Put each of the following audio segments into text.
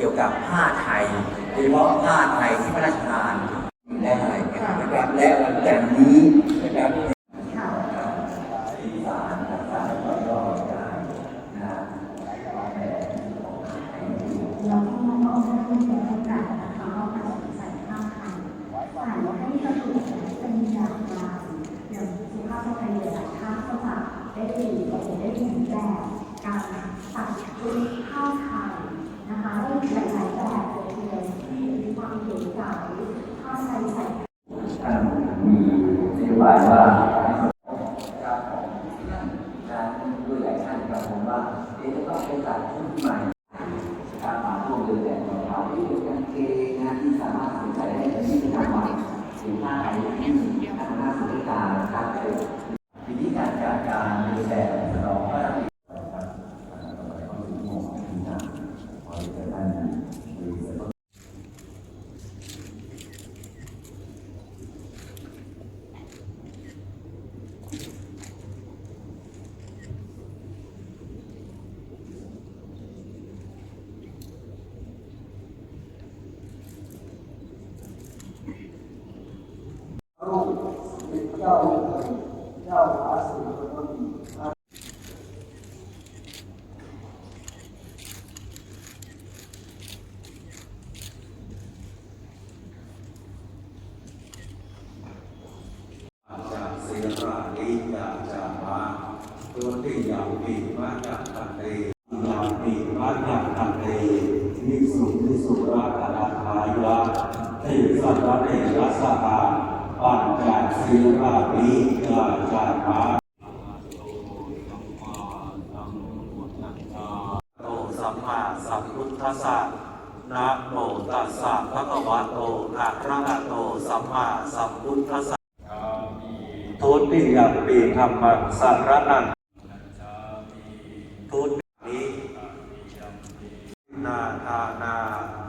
กี่ยวกับผ้าไทยโดยเฉพาะผ้าไทยที่พระราชทานได้นะครับและหลังจากนี้นะครับ ค่ะ สีสารต่างๆก็รอได้นะ แล้วก็น้องๆได้มีโอกาสนะคะเอาไปใส่ผ้าไทยใส่ให้กระตุกเป็นอย่างไรอย่างสุภาพสตรีหลายท่านก็จะได้ดีได้เห็นแบบการตัดชุดผ้าไทยนะคะได้หลายๆแบบเลยทีเดียวที่มีความเก๋ไก๋ผ้าไทยใส่ ท่านมีนโย บายว่าการของท่านการด้วยหลายท่านกับผมว่าเอ๊ะจะต้องไปตัดชุดใหม่การมาพวกเดินแบบของเท้าที่เป็นกางเกงนที่สามารถใส่ได้ในที่ประจำวันหรือผ้าไทยที่ทำน้าสุขตานะครับทีนี้การจัดการเดินแบบเราก็ต้อง จากเสราลิยาจามาตัวที่ยาปีมาจากตันเตยาปีมาจากตันเตนิสุนิสุราคาทายาเทสัตเตรัสหา ปัญจเสราลิยาจามาโตสัมมาสัมพุทธัสสะนะโมตัสสะภะคะวะโตอะระหะโตสัมมาสัมพุทธัสสะทุติยมปีธรรมสารนังทุตินี้นาทานา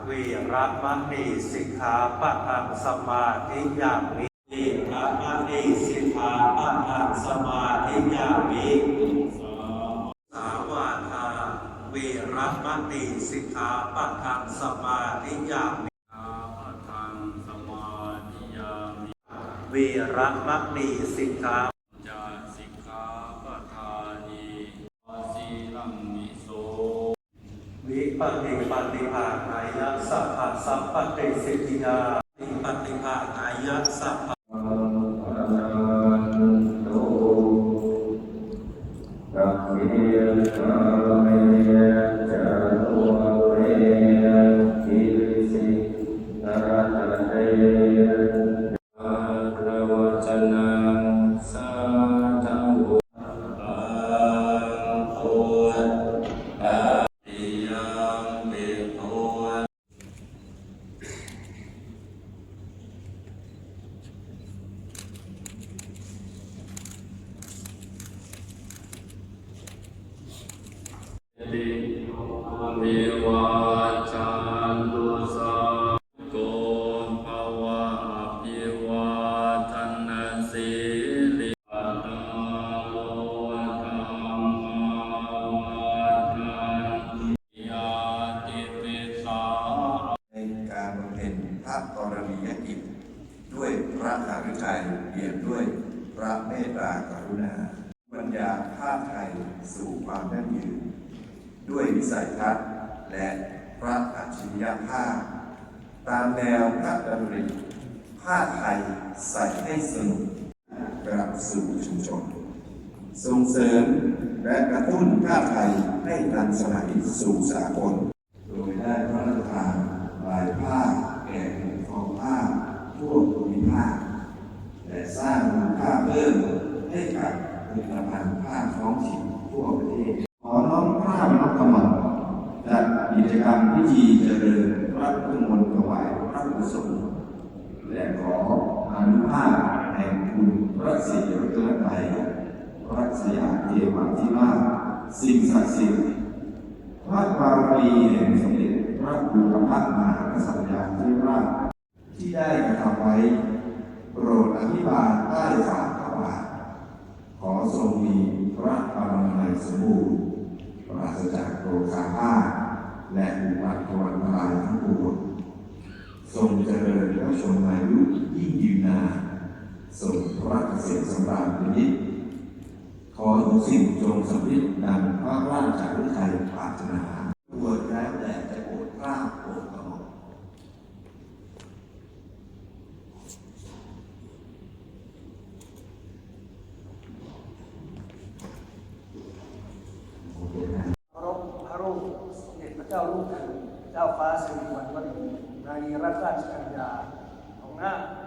วีระมะนีสิกขาปะทังสมาธิยามิ อิระมะนีสิกขาปะทังสมาธิยามิสาวาทาวีรมะนีสิกขาปะทังสมาธิยามิทัสมาธิยามิวีรมะนีสิกขาจาสิกขาปทานีสีลังมิโสวิปฏิปฏิภาณายะสัพพะสัพพะเตสิทธิยาปฏิภาณายะสัพพ พ วิวาจันตุสาโกภวะอภิวาทนาสิลิปัตาโลธรรมาวันยาติปิสาในการบำเพ็ญพระกรณียกิจ ด้วยพระหฤทัยเปี่ยมด้วยพระเมตตากรุณาบรรยาภาพไทยสู่ความยั่งยืนด้วยวิสัยทัศน์ และพระอัจฉริยภาพ ตามแนวพระดำริผ้าไทยใส่ให้สนุกกลับสู่ชุมชน ส่งเสริมและกระตุ้นผ้าไทยให้ทันสมัยสู่สากล โดยได้พระราชทานลายผ้าแก่กลุ่มทองผ้าทั่วภูมิภาคและสร้างมูลค่าเพิ่มให้กับผลิตภัณฑ์ผ้าท้องถิ่นทั่วประเทศ ขอน้อมผ้านกกำมันจัดกิ จกรรมพิธีเจริญพระพุทธมนต์ถวายพระกุศลและขออนุภาพแห่งคุณพระศรีรัตนตรัยพระสยามเทวาธิราชสิ่งศักดิ์สิทธิ์พระบารมีแห่งสมเด็จพระบูรพมหากษัตริย์ธิราชที่ได้กระทำไว้ โปรดอธิบายใต้ฝ่าพระบาทขอทรงมีพระปรมัยสมบูรณ์ปราศจากโรคาพา และอุปกรณ์กายทั้งปวงทรงเจริญและทรงอายุยิ่งยืนนานทรงพระเกษมสำราญเป็นนิจขอทุกสิ่งจงสำเร็จดังพระราชาฤทัยปรารถนาตัวแล้วแต่จะโปรดเกล้าโปรดกระหม่อม เคารพพระรูปสมเด็จพระเจ้าลูกเธอเจ้าฟ้าสิริวัณวดี นายีรัตนรา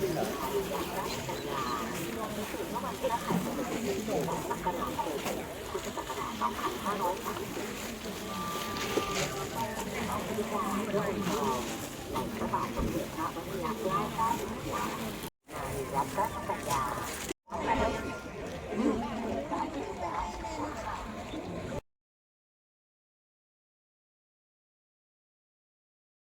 ชกัญญาของหน้าเ